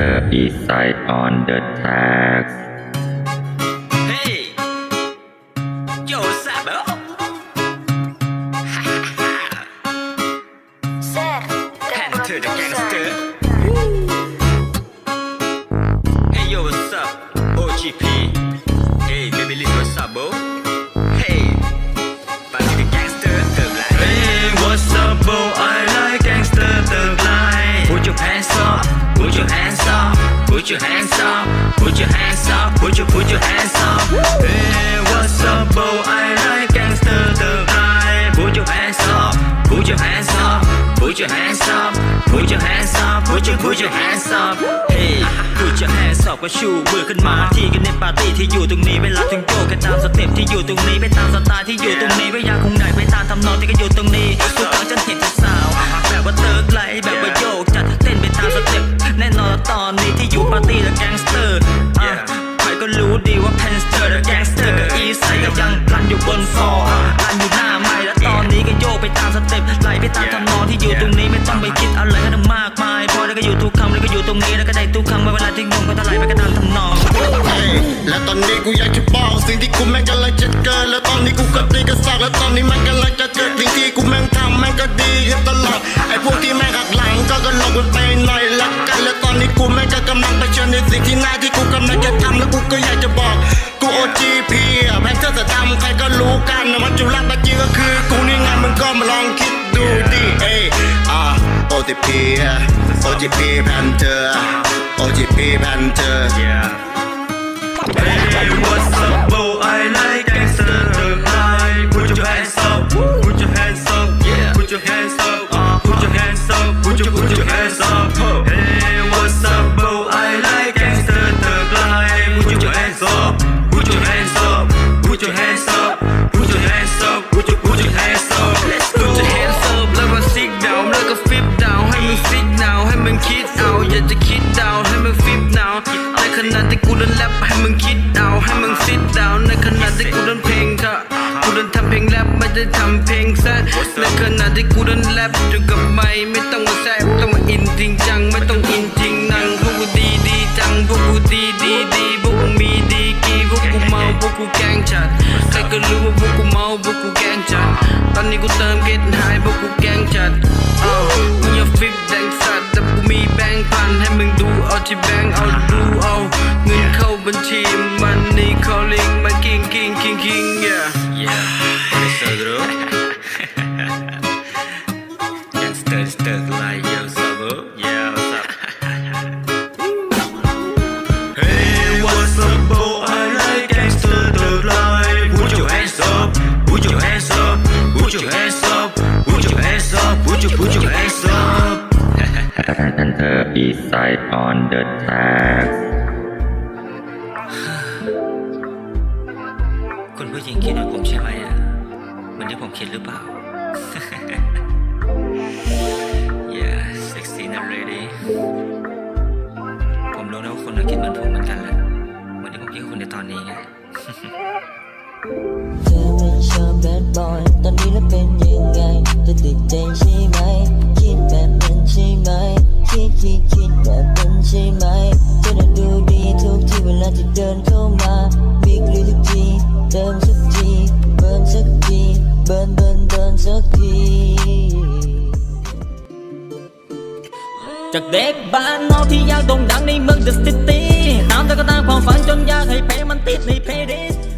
her insight on the text. Hey! put your hands up, put your hands up, put your hands up, put your put your hands up. Hey, what's up, bro? I like gangster, thug life. Put your hands up, put your hands up, put your hands up, put your hands up, put your put your hands up. Hey, put your hands up ก็ชูมือขึ้นมาที่กันในปาร์ตี้ที่อยู่ตรงนี้เวลาถึงโจกันตามสเต็ปที่อยู่ตรงนี้ไปตามสไตล์ที่อยู่ตรงนี้ไม่อยากคงไหนไปตามทำนองที่ก็อยู่ตรง อนตอนนี้ที่อยู่ปาร์ตี้และแก๊งสเตอร์อะใครก็รู้ดีว่าแพนสเตอร์และแก๊งสเตอร์กับอีไซก็ยังรันอยู่บนฟอร์รันอยู่หน้าไม้และตอนนี้ก็โยกไปตามสเต็ปไหลไปตามทำนองที่อยู่ตรงนี้ไม่ต้องไปคิดอะไรให้มันมากมายพอแล้วก็อยู่ทุกคำแล้วก็อยู่ตรงนี้แล้วก็ได้ทุกคำเมื่อเวลาที่งงก็ถลายไปก็ตามทำนองเฮ้ยและตอนนี้กูอยากจะบอกสิ่งที่กูแม่งกำลังจะเกิดแล้วตอนนี้กูก็ตีกระสักแล้วตอนนี้แม่งกำลังจะเกิดสิ่งที่กูแม่งทำแม่งก็ดีขึ้นตลอดไอ้พวกที่แม่ ที่หน้าที่กูกำลังจะทำแล้วกูก็อยากจะบอก กู OGP อะแพนเซอร์จะทำใครก็รู้กันนะมันจุลักบัจีก็คือกูนี่ไงมึงก็มาลองคิดดูดิเอ้ยอะ OTP อจีพีแพนเจอร์ OGP แพนเจอร์ ให้มึงคิดเอาให้มึง sit down ในขณะที่กูเดินเพลงค่ะกูเดินทำเพลงแรปไม่ได้ทำเพลงแซะในขณะที่กูเดินแรปอยู่กับไมค์ไม่ต้องมาแซะต้องมาอินจริงจังไม่ต้องอินจริงนังพวกกูดีดีจังพวกกูดีดีดีพวกกูมีดีกีพวกกูเมาพวกกูแกงจัดใครก็รู้ว่าพวกกูเมาพวกกูแกงจัดตอนนี้กูเติมเก็ตไฮพวกกูแกงจัด calling my king king king king yeah yeah what is up bro gangster stuck like yo sabo yeah what's up Hey, what's up, bro? I like gangster thug life. Put your hands up, put your hands up, put your hands up, put your hands up, put your put your hands up. Panther uh, East Side on the tracks คุณผู้หญิงคิดว่าผมใช่ไหมอะเหมือนที่ผมคิดหรือเปล่า yeah sexy n o ready ผมรู้นะว่าคุณน่ะคิดเหมือนผมเหมือนกันแหละเหมือนที่ผมคิดคุณในตอนนี้ไงเธอไม่ชอบแบดบอยตอนนี้แล้วเป็นยังไงเธอติดใจใช่ไหม คิดแบบนั้นใช่ไหม คิดคิด จากเด็กบ้านนอกที่ยากโด่งดังในเมืองเดอะซิตี้ตามตะก็ตามความฝันจนยากให้เพลงมันติดในเพลย์ลิสต์